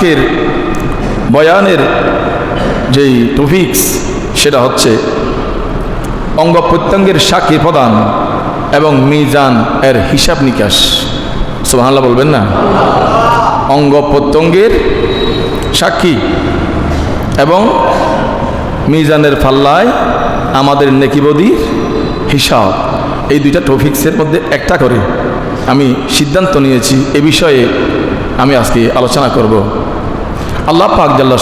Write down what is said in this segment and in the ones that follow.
আজকের বয়ানের যেই টপিক্স, সেটা হচ্ছে অঙ্গ প্রত্যঙ্গের সাক্ষী প্রদান এবং মিজান এর হিসাব নিকাশ। সোহানাল্লাহ বলবেন না? অঙ্গ প্রত্যঙ্গের সাক্ষী এবং মিজানের ফাল্লায় আমাদের নেকিবদির হিসাব। এই দুইটা টপিক্সের মধ্যে একটা করে আমি সিদ্ধান্ত নিয়েছি, এ বিষয়ে আমি আজকে আলোচনা করব। আল্লাহ পাক জাল্লা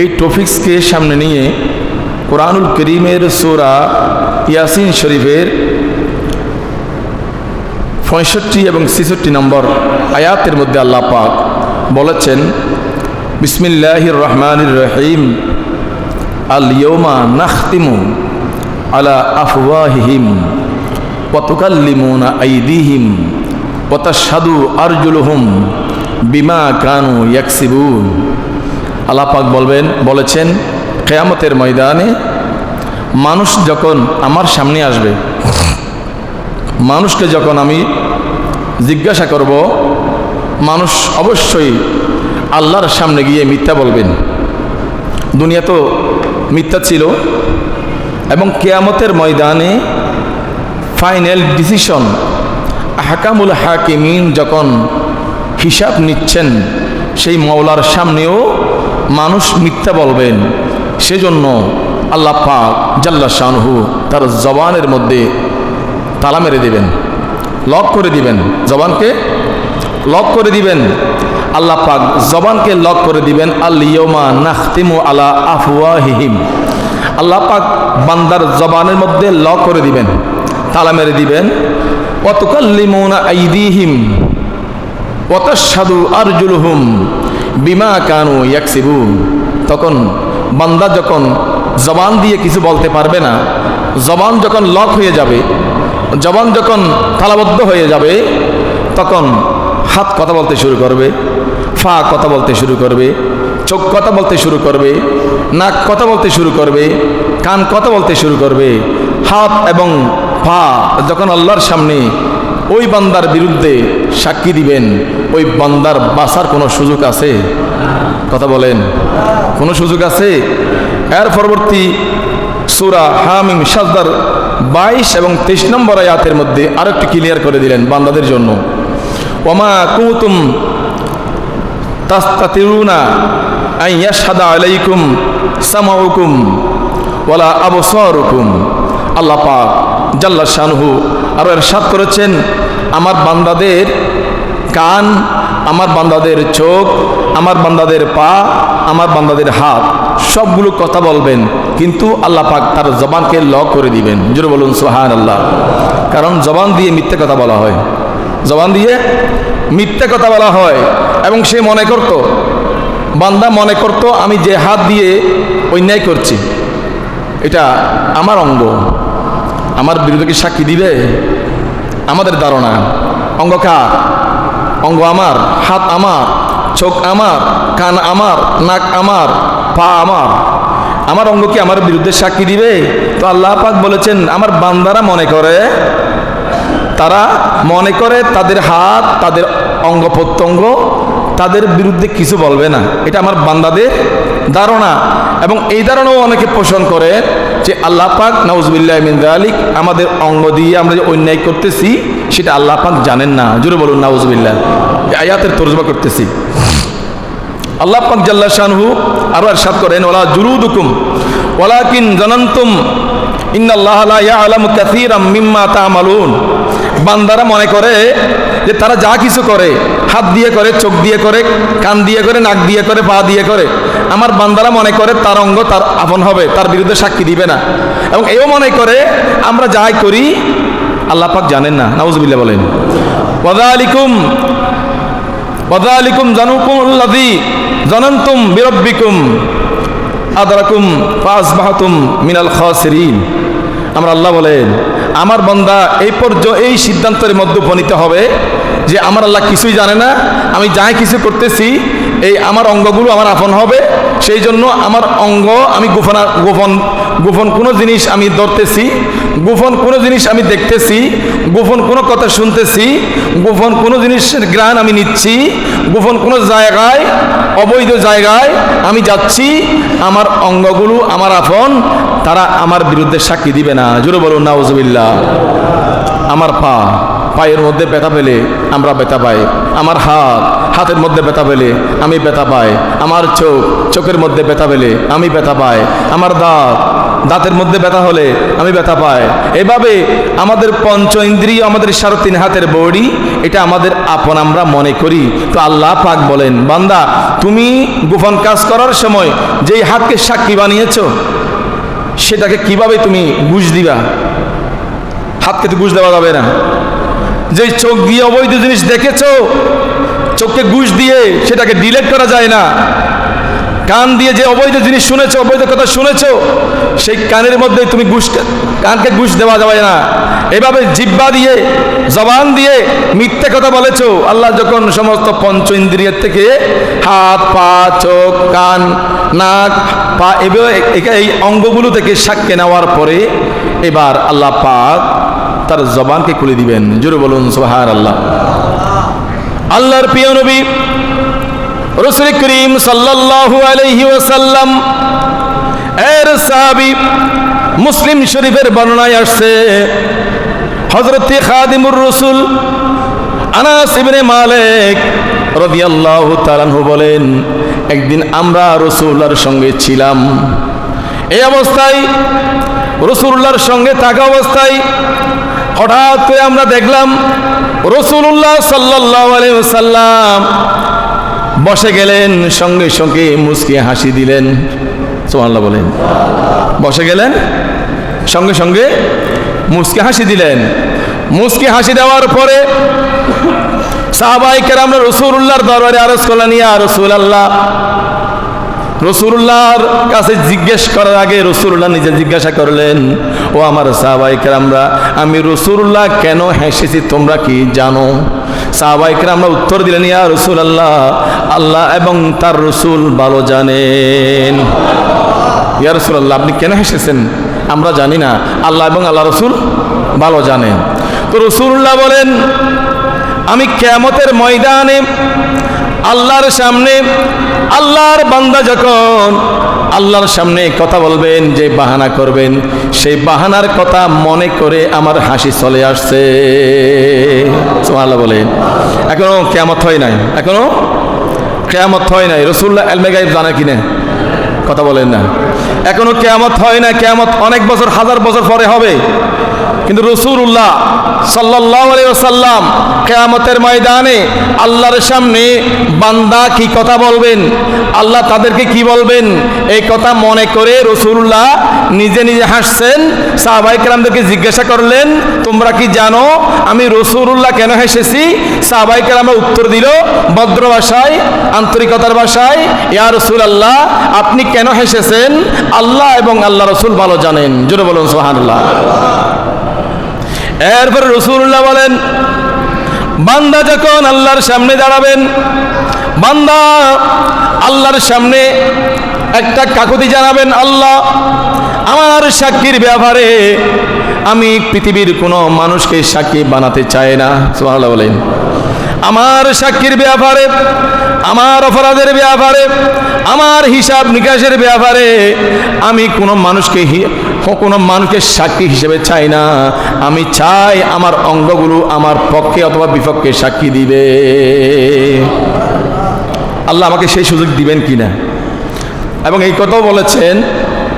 এই টপিক্সকে সামনে নিয়ে কোরআনুল করিমের সোরা ইয়াসিন শরীফের পঁয়ষট্টি এবং ছেষট্টি নম্বর আয়াতের মধ্যে আল্লাহ পাক বলেছেন, বিসমিল্লাহির রহমানির রহিম, আল ইয়মা নাখতিমু আলা আফওয়াহিহিম ওয়াতুকাল্লিমুনা আইদিহিম ওয়াতাশহাদু আরজুলুহুম বিমা কানু ইয়াকসিবুন। আল্লাহ পাক বলবেন, বলেছেন, কেয়ামতের ময়দানে মানুষ যখন আমার সামনে আসবে, মানুষকে যখন আমি জিজ্ঞাসা করব, মানুষ অবশ্যই আল্লাহর সামনে গিয়ে মিথ্যা বলবেন। দুনিয়া তো মিথ্যা ছিল এবং কেয়ামতের ময়দানে ফাইনাল ডিসিশন হাকামুল হাকিমিন যখন হিসাব নিচ্ছেন। সেই মৌলার সামনেও মানুষ মিথ্যা বলবেন। সেজন্য আল্লাহ পাক জাল্লা শাহু তার জবানের মধ্যে তালা মেরে দিবেন। লক করে দিবেন। জবানকে লক করে দিবেন। আল্লাহ পাক জবানকে লক করে দিবেন। আল্লিয়মা নাখতিমু আলা আফওয়াহিহিম। আল্লাহ পাক বান্দার জবানের মধ্যে লক করে দিবেন। তালা মেরে দিবেন। অতকাল্লিমুনা আইদিহিম। অতাসাদু আরজুলহুম বিমা কানু ইয়াকসিবু তখন বান্দা যখন জবান দিয়ে কিছু বলতে পারবে না, জবান যখন লক হয়ে যাবে, জবান যখন তালাবদ্ধ হয়ে যাবে, তখন হাত কথা বলতে শুরু করবে, ফা কথা বলতে শুরু করবে, চোখ কথা বলতে শুরু করবে, নাক কথা বলতে শুরু করবে, কান কথা বলতে শুরু করবে, হাত এবং পা যখন আল্লাহর সামনে ওই বান্দার বিরুদ্ধে সাক্ষী দিবেন, ওই বান্দার বাসার কোনো সুযোগ আছে? কথা বলেন। কোনো সুযোগ আছে? এর পরবর্তী সুরা হামিম সাজদার বাইশ এবং তেইশ নম্বর আয়াতের মধ্যে আরেকটি ক্লিয়ার করে দিলেন বান্দাদের জন্য। ওমা কুতুম তাস্তাতিরুনা আই ইয়াশহাদা আলাইকুম সামাউকুম ওয়ালা আবসারুকুম। আল্লাহ জাল্লা শানহু আরও এরশাদ করেছেন, আমার বান্দাদের কান, আমার বান্দাদের চোখ, আমার বান্দাদের পা, আমার বান্দাদের হাত, সবগুলো কথা বলবেন, কিন্তু আল্লাহ পাক তার জবানকে ল করে দিবেন। জোরে বলুন সোহান আল্লাহ কারণ জবান দিয়ে মিথ্যে কথা বলা হয়। জবান দিয়ে মিথ্যে কথা বলা হয় এবং সে মনে করত, বান্দা মনে করত আমি যে হাত দিয়ে অন্যায় করছি, এটা আমার অঙ্গ। আমার বিরুদ্ধে কি সাক্ষী দিবে? আমাদের ধারণা, অঙ্গ কার? অঙ্গ আমার, হাত আমার, চোখ আমার, কান আমার, নাক আমার, পা আমার। আমার অঙ্গ কি আমার বিরুদ্ধে সাক্ষী দিবে? তো আল্লাহ পাক বলেছেন, আমার বান্দারা মনে করে, তারা মনে করে তাদের হাত, তাদের অঙ্গ প্রত্যঙ্গ, তাদের বিরুদ্ধে কিছু বলবে না। এটা আমার বান্দাদের ধারণা। এবং এই ধারণাও অনেকে পোষণ করে যে আল্লাহ পাক, নাউজবিল্লাহ মিন্দা আলিক আমাদের অঙ্গ দিয়ে আমরা যে অন্যায় করতেছি, সেটা আল্লাহ পাক জানেন না। জুড়ে বলুন, নাউজবিল্লাহ। আয়াতের তর্জমা করতেছি। আল্লাহ পাক জাল্লা শানহু আরও সাত করেন ওলা জুরুদুকুম ওলাকিন জানান্তুম, ইন্নাল্লাহ মিম্মা তা'মালুন। বান্দারা মনে করে যে তারা যা কিছু করে হাত দিয়ে করে, চোখ দিয়ে করে, কান দিয়ে করে, নাক দিয়ে করে, পা দিয়ে করে। আমার বান্দারা মনে করে তার অঙ্গ তার আপন হবে, তার বিরুদ্ধে সাক্ষী দিবে না। এবং এও মনে করে, আমরা যাই করি, আল্লাহ পাক জানেন না। নাউজুবিল্লাহ বলেন। ওয়াদালিকুম ওয়াদালিকুম জানুকুম আল্লাযী জানান্তুম বিরাব্বিকুম আদরাকুম ফাসবাহতুম মিনাল খাসিরিন। আমরা আল্লাহ বলেন আমার বন্দা এই পর্য, এই সিদ্ধান্তের মধ্যে উপনীত হবে যে আমার আল্লাহ কিছুই জানে না, আমি যাই কিছু করতেছি, এই আমার অঙ্গগুলো আমার আপন হবে সেই জন্য আমার অঙ্গ আমি গোপনা, গোপন গোপন কোনো জিনিস আমি ধরতেছি, গোপন কোনো জিনিস আমি দেখতেছি, গোপন কোনো কথা শুনতেছি, গোপন কোনো জিনিসের গ্রাণ আমি নিচ্ছি, গোপন কোনো জায়গায়, অবৈধ জায়গায় আমি যাচ্ছি, আমার অঙ্গগুলো, আমার আপন, তারা আমার বিরুদ্ধে সাক্ষী দিবে না। জোরে বলুন, নাউজুবিল্লাহ। আমার পা, পায়ের মধ্যে ব্যথা পেলে আমরা ব্যথা পাই। আমার হাত হাতের মধ্যে ব্যথা পেলে আমি ব্যথা পাই, আমার চোখ, চোখের মধ্যে ব্যথা পেলে আমি ব্যথা পাই, আমার দাঁত, দাঁতের মধ্যে ব্যথা হলে আমি ব্যথা পাই। এভাবে আমাদের পঞ্চ ইন্দ্রিয়, আমাদের সাড়ে তিন হাতের বড়ি, এটা আমাদের আপন আমরা মনে করি। তো আল্লাহ পাক বলেন, বান্দা, তুমি গোপন কাজ করার সময় যেই হাতকে সাক্ষী বানিয়েছ, সেটাকে কীভাবে তুমি বুঝ দিবা? হাতকে তো ঘুষ দেওয়া যাবে না। যে চোখ দিয়ে অবৈধ জিনিস দেখেছ চোখকে ঘুষ দিয়ে সেটাকে ডিলেট করা যায় না। কান দিয়ে যে অবৈধ জিনিস শুনেছো, অবৈধ কথা শুনেছো, সেই কানের মধ্যে তুমি ঘুষ, কানকে ঘুষ দেওয়া যাবে না। এভাবে জিব্বা দিয়ে, জবান দিয়ে মিথ্যে কথা বলেছ, আল্লাহ যখন সমস্ত পঞ্চ ইন্দ্রিয়ের থেকে হাত, পা, চোখ, কান, নাক, পা, এভাবে এই অঙ্গগুলো থেকে সাক্ষী নেওয়ার পরে এবার আল্লাহ পাক তার জবানকে খুলে দিবেন। জোরে বলুন সোহার আল্লাহ আল্লাহর প্রিয় নবী, রসুল করিম সাল্লাল্লাহু আলাইহি ওয়াসাল্লাম, এর সাহাবী মুসলিম শরীফের বর্ণনায় আসছে, হযরত খাদিমুর রসুল আনাস ইবনে মালিক রাদিয়াল্লাহু তাআলা বলেন, একদিন আমরা রসুল্লাহর সঙ্গে ছিলাম। এই অবস্থায় রসুল্লাহর সঙ্গে থাকা অবস্থায় হঠাৎ করে আমরা দেখলাম রসুল্লাহ সাল্লাহ সাল্লাম বসে গেলেন, সঙ্গে সঙ্গে মুসকে হাসি দিলেন। সোমাল্লাহ বলেন। বসে গেলেন, সঙ্গে সঙ্গে মুসকে হাসি দিলেন। মুসকে হাসি দেওয়ার পরে সাহাবাইকের আমরা রসুল্লাহর দরবারে আরজ করলেন, ইয়া রসুল আল্লাহ রসুল্লাহর কাছে জিজ্ঞেস করার আগে রসুল্লাহ নিজে জিজ্ঞাসা করলেন, ও আমার সাহাবাইকার আমি রসুল্লাহ কেন হেসেছি তোমরা কি জানো? সাহাবাইকার আমরা উত্তর দিলেন, ইয়া রসুল আল্লাহ আল্লাহ এবং তার রসুল ভালো জানেন। ইয়া রসুল্লাহ আপনি কেন হেসেছেন? আমরা জানি না, আল্লাহ এবং আল্লাহ রসুল ভালো জানেন। তো রসুল্লাহ বলেন, আমি কেমতের ময়দানে আল্লাহর সামনে, আল্লাহর বান্দা যখন আল্লাহর সামনে কথা বলবেন, যে বাহানা করবেন, সেই বাহানার কথা মনে করে আমার হাসি চলে আসছে। আল্লাহ বলেন। এখনও কেমত হয় নাই, এখনও কেয়ামত হয় নাই। রসুল্লাহ এলমেগাইব জানে কিনে? কথা বলেন না। এখনও কেয়ামত হয় না কেয়ামত অনেক বছর, হাজার বছর পরে হবে। কিন্তু রসুল্লাহ সাল্লাহ সাল্লাম কেয়ামতের ময়দানে আল্লাহর সামনে বান্দা কি কথা বলবেন? আল্লাহ তাদেরকে কি বলবেন? এই কথা মনে করে রসুল্লাহ নিজে নিজে হাসছেন সাহাবাই কালামদেরকে জিজ্ঞাসা করলেন, তোমরা কি জানো আমি রসুল্লাহ কেন হেসেছি? সাহাবাই কালামরা উত্তর দিল, ভদ্র ভাষায়, আন্তরিকতার ভাষায়, ইয়া রসুল আল্লাহ আপনি কেন হেসেছেন? আল্লাহ এবং আল্লাহ রসুল ভালো জানেন। জোরে বলুন সোহানুল্লাহ এরপরে রসুল্লাহ বলেন, বান্দা যখন আল্লাহর সামনে দাঁড়াবেন, বান্দা আল্লাহর সামনে একটা কাকুতি জানাবেন, আল্লাহ, আমার সাক্ষীর ব্যাপারে আমি পৃথিবীর কোনো মানুষকে সাক্ষী বানাতে চাই না। সোহাল্লাহ বলেন। আমার সাক্ষীর ব্যাপারে, আমার অপরাধের ব্যাপারে, আমার হিসাব নিকাশের ব্যাপারে আমি কোনো মানুষকে কোনো মানুষকে সাক্ষী হিসেবে চাই না। আমি চাই আমার অঙ্গগুলো আমার পক্ষে অথবা বিপক্ষে সাক্ষী দিবে। আল্লাহ আমাকে সেই সুযোগ দিবেন কি না এবং এই কথাও বলেছেন,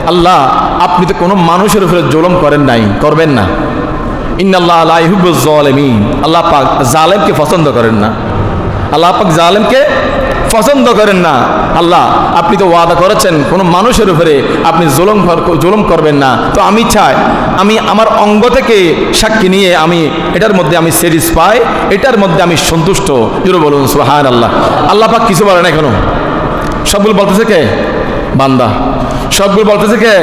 আল্লাহ, আপনি তো কোনো মানুষের উপরে জুলম করেন নাই, করবেন না। ইন্নাল্লাহ আলাইহুবুজ্জালিমিন আল্লাহ পাক জালেমকে পছন্দ করেন না। আল্লাহ পাক জালেমকে পছন্দ করেন না। আল্লাহ, আপনি তো ওয়াদা করেছেন, কোনো মানুষের উপরে আপনি জুলম জুলম করবেন না। তো আমি চাই, আমি আমার অঙ্গ থেকে সাক্ষী নিয়ে আমি এটার মধ্যে আমি স্যাটিসফাই এটার মধ্যে আমি সন্তুষ্ট। জুড়ে বলুন সুহান আল্লাহ আল্লাহ পাক কিছু বলে না এখনও। সবগুলো বলতেছে কে? বান্দা। সবগুলো বলতেছে কে?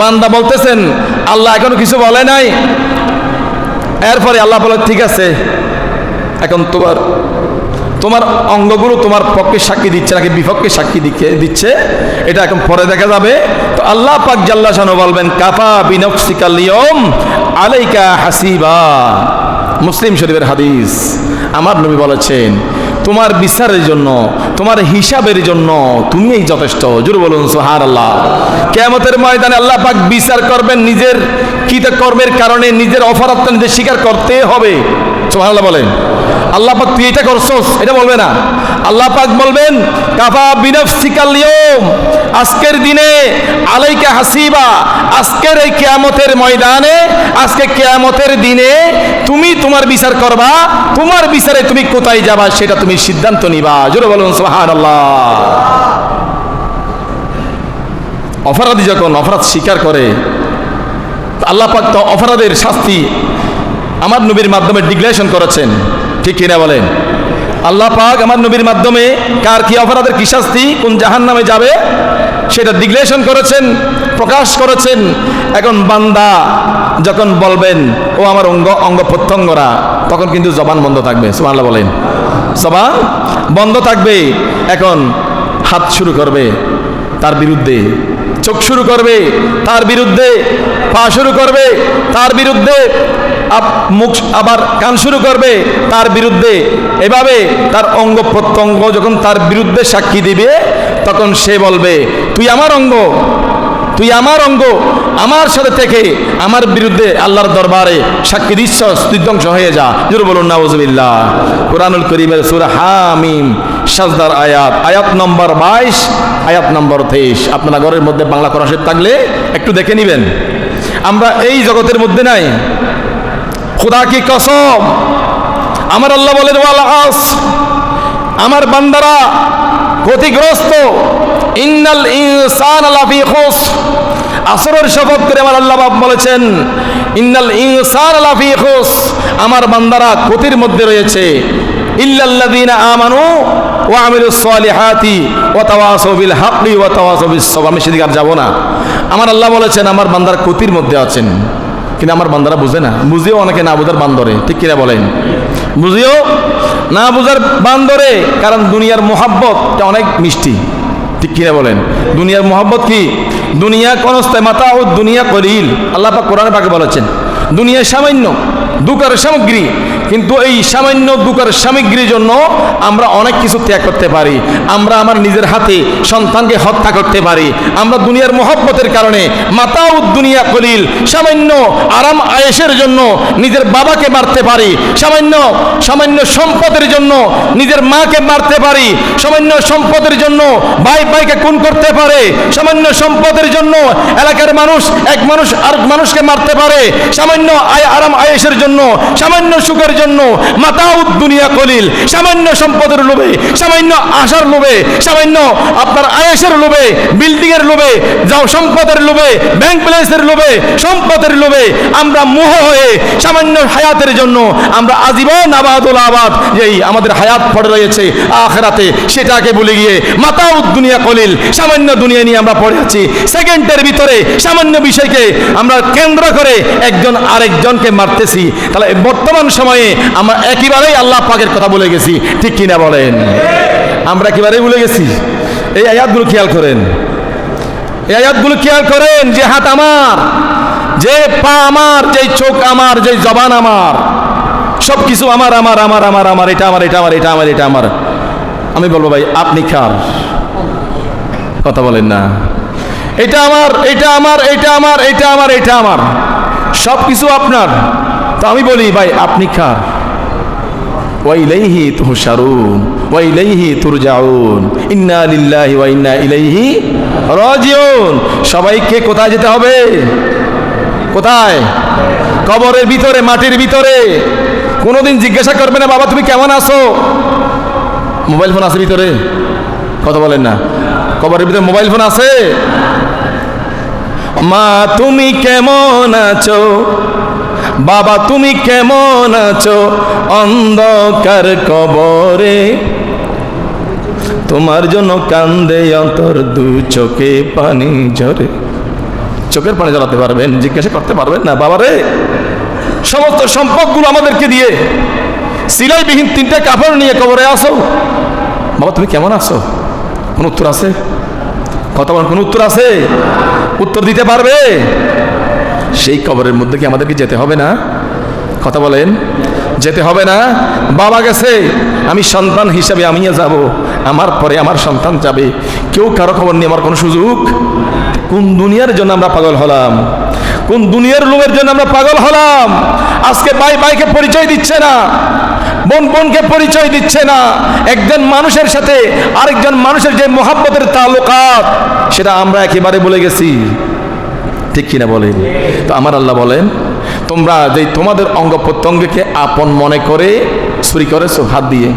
বান্দা বলতেছেন, আল্লাহ এখনও কিছু বলে নাই। এরপরে আল্লাহ বলে, ঠিক আছে, এখন তোমার তোমার অঙ্গগুলো তোমার পক্ষে সাক্ষী দিচ্ছে নাকি বিপক্ষে সাক্ষী দিচ্ছে- দিচ্ছে, এটা এখন পরে দেখা যাবে। তো আল্লাহ পাক জাল্লা শানু বলবেন, কাফা বিনফসিকা লিয়ম আলাইকা হাসিবা। মুসলিম শরীফের হাদিস। আমার নবী বলেছেন, তোমার বিচারের জন্য তোমার হিসাবের জন্য তুমিই যথেষ্ট। জুর বলুন সোহার আল্লাহ কেমতের ময়দানে আল্লাহ পাক বিচার করবেন নিজের কৃত কর্মের কারণে, নিজের অপরাধটা নিজের স্বীকার করতে হবে। সোহার বলেন। আল্লাহ পাক তুই এটা করছস, এটা বলবে না। আল্লাহ পাক বলবেন, কাফা বিনফসিকালিয়ম আজকের দিনে আলাইকা হাসিবা, আজকের এই কেয়ামতের ময়দানে, আজকে কেয়ামতের দিনে তুমি তোমার বিচার করবা, তোমার বিচারে তুমি কোথায় যাবা সেটা তুমি সিদ্ধান্ত নিবা। জোরে বলুন অপরাধী যখন অপরাধ স্বীকার করে আল্লাহ পাক তো অপরাধের শাস্তি আমার নবীর মাধ্যমে ডিক্লারেশন করেছেন। ঠিক কিনা বলেন? আল্লাহ পাক আমার নবীর মাধ্যমে কার কি অপরাধের কি শাস্তি, কোন জাহান নামে যাবে, সেটা ডিক্লারেশন করেছেন, প্রকাশ করেছেন। এখন বান্দা যখন বলবেন, ও আমার অঙ্গ অঙ্গ প্রত্যঙ্গরা তখন কিন্তু জবান বন্ধ থাকবে, সুবহানাল্লাহ বলেন। জবান বন্ধ থাকবে, এখন হাত শুরু করবে, তার বিরুদ্ধে চোখ শুরু করবে, তার বিরুদ্ধে পা শুরু করবে, তার বিরুদ্ধে মুখ আবার কান শুরু করবে, তার বিরুদ্ধে এভাবে তার অঙ্গ প্রত্যঙ্গ যখন তার বিরুদ্ধে সাক্ষী দিবে, তখন সে বলবে, তুই আমার অঙ্গ তুই আমার অঙ্গ, আমার সাথে থেকে আমার বিরুদ্ধে আল্লাহর দরবারে সাক্ষী দিচ্ছ তুই ধ্বংস হয়ে যা। জুর বলুন, নাউজুবিল্লাহ। কোরআনুল করিমের সুরা হামিম, সাজদার আয়াত আয়াত নম্বর বাইশ, আয়াত নম্বর তেইশ। আপনারা ঘরের মধ্যে বাংলা করাসের থাকলে একটু দেখে নেবেন। আমরা এই জগতের মধ্যে নাই। খোদা কি কসম? আমার আল্লাহ বলেন, ওয়াল আস আমার বান্দারা ক্ষতিগ্রস্ত। ইন্নাল ইনসান লাফি খুস। আসরের শপথ করে আমার আল্লাহ বাপ বলেছেন, ইন্নাল ইনসান লাফি খুস। আমার বান্দারা ক্ষতির মধ্যে রয়েছে। ইল্লাল্লাযীনা আমানু ওয়া আমিলুস সালিহাতি ওয়া তাওয়াসাউ বিল হাক্কি ওয়া তাওয়াসাউ বিস আমি সেদিকে আর যাব না। আমার আল্লাহ বলেছেন, আমার বান্দার ক্ষতির মধ্যে আছেন। কিন্তু আমার বান্দারা বুঝে না। বুঝিও অনেকে না বোঝার বান্দরে, ঠিক কিনা বলেন? বুঝিও না বুঝার বান্দরে, কারণ দুনিয়ার মোহাব্বতটা অনেক মিষ্টি, ঠিক কিনা বলেন? দুনিয়ার মোহাব্বত কি? দুনিয়া কনস্তায় মাতা ও দুনিয়া করিল আল্লাহ পাক কোরআনে পাকে বলেছেন, দুনিয়া সামান্য দুকার সামগ্রী। কিন্তু এই সামান্য দুকার সামগ্রীর জন্য আমরা অনেক কিছু ত্যাগ করতে পারি। আমরা আমার নিজের হাতে সন্তানকে হত্যা করতে পারি। আমরা দুনিয়ার মহব্বতের কারণে মাতা দুনিয়া কলিল সামান্য আরাম আয়েসের জন্য নিজের বাবাকে মারতে পারি। সামান্য সামান্য সম্পদের জন্য নিজের মাকে মারতে পারি। সামান্য সম্পদের জন্য ভাই ভাইকে খুন করতে পারে। সামান্য সম্পদের জন্য এলাকার মানুষ এক মানুষ আর মানুষকে মারতে পারে। সামান্য আয় আরাম আয়েসের জন্য সামান্য সুখের জন্য মাতাউদ দুনিয়া কলিল সামান্য সম্পদের লোভে, সামান্য আশার লোভে, সামান্য আপনার আয়েসের লোভে বিল্ডিং এর লোভে, যাও সম্পদের লোভে, ব্যাংক ব্যালেন্সের লোভে, সম্পদের লোভে আমরা মোহ হয়ে সামান্য হায়াতের জন্য আমরা আজীবন আবাদুল আবাদ যেই আমাদের হায়াত পড়ে রয়েছে আখরাতে সেটাকে বলে গিয়ে মাতাউদ দুনিয়া কলিল সামান্য দুনিয়া নিয়ে আমরা পড়ে আছি। সেকেন্ডের ভিতরে সামান্য বিষয়কে আমরা কেন্দ্র করে একজন আরেকজনকে মারতেছি। তাহলে বর্তমান সময়ে আমরা একেবারেই আল্লাহ পাকের কথা বলে গেছি। ঠিক কিনা বলেন? আমরা একেবারেই ভুলে গেছি। এই আয়াতগুলো খেয়াল করেন। এই আয়াতগুলো খেয়াল করেন, যে হাত আমার, যে পা আমার যে চোখ আমার যে জবান আমার সব কিছু আমার আমার আমার আমার আমার, এটা আমার এটা আমার এটা আমার এটা আমার। আমি বলব ভাই, আপনি কার? কথা বলেন না। এটা আমার এটা আমার এটা আমার এটা আমার এটা আমার। সব কিছু আপনার। তো আমি বলি, ভাই, আপনি কার? ওয়াইলাইহি তুহশারুন ওয়াইলাইহি তুরজাউন, ইন্না লিল্লাহি ওয়া ইন্না ইলাইহি রাজিউন। সবাইকে কোথায় যেতে হবে? কোথায়? কবরের ভিতরে, মাটির ভিতরে। কোনোদিন জিজ্ঞাসা করবে না, বাবা, তুমি কেমন আছো? মোবাইল ফোন আছে ভিতরে। কথা বলেন না। কবরের ভিতরে মোবাইল ফোন আছে? মা, তুমি কেমন আছো? বাবা, তুমি কেমন আছো? অন্ধকার কবরে। তোমার জন্য কান্দে অন্তর, দু চোখে পানি ঝরে। চোখের পানি জ্বালাতে পারবেন, জিজ্ঞাসা করতে পারবেন না। বাবারে, সমস্ত সম্পদগুলো আমাদেরকে দিয়ে সিলাইবিহীন তিনটে কাপড় নিয়ে কবরে আসো। বাবা, তুমি কেমন আছো? কোন উত্তর আছে? বলেন কোন উত্তর আছে? উত্তর দিতে পারবে? সেই কবরের মধ্যে কি আমাদেরকে যেতে হবে না? কথা বলেন। যেতে হবে না। বাবা গেছে। আমি সন্তান হিসাবে আমিও যাব। আমার পরে আমার সন্তান যাবে। কেউ কারও খবর নিয়ে আমার কোনো সুযোগ? কোন দুনিয়ার জন্য আমরা পাগল হলাম? কোন দুনিয়ার লোকের জন্য আমরা পাগল হলাম? আজকে ভাই ভাইকে পরিচয় দিচ্ছে না। বোন বোনকে পরিচয় দিচ্ছে না। একজন মানুষের সাথে আরেকজন মানুষের যে মোহাব্বতের তালুকাত, সেটা আমরা একেবারে বলে গেছি। ঠিক কিনা বলেন? তো আমার আল্লাহ বলেন, তোমরা যে তোমাদের অঙ্গ প্রত্যঙ্গকে আপন মনে করে চুরি করেছ, হাত দিয়ে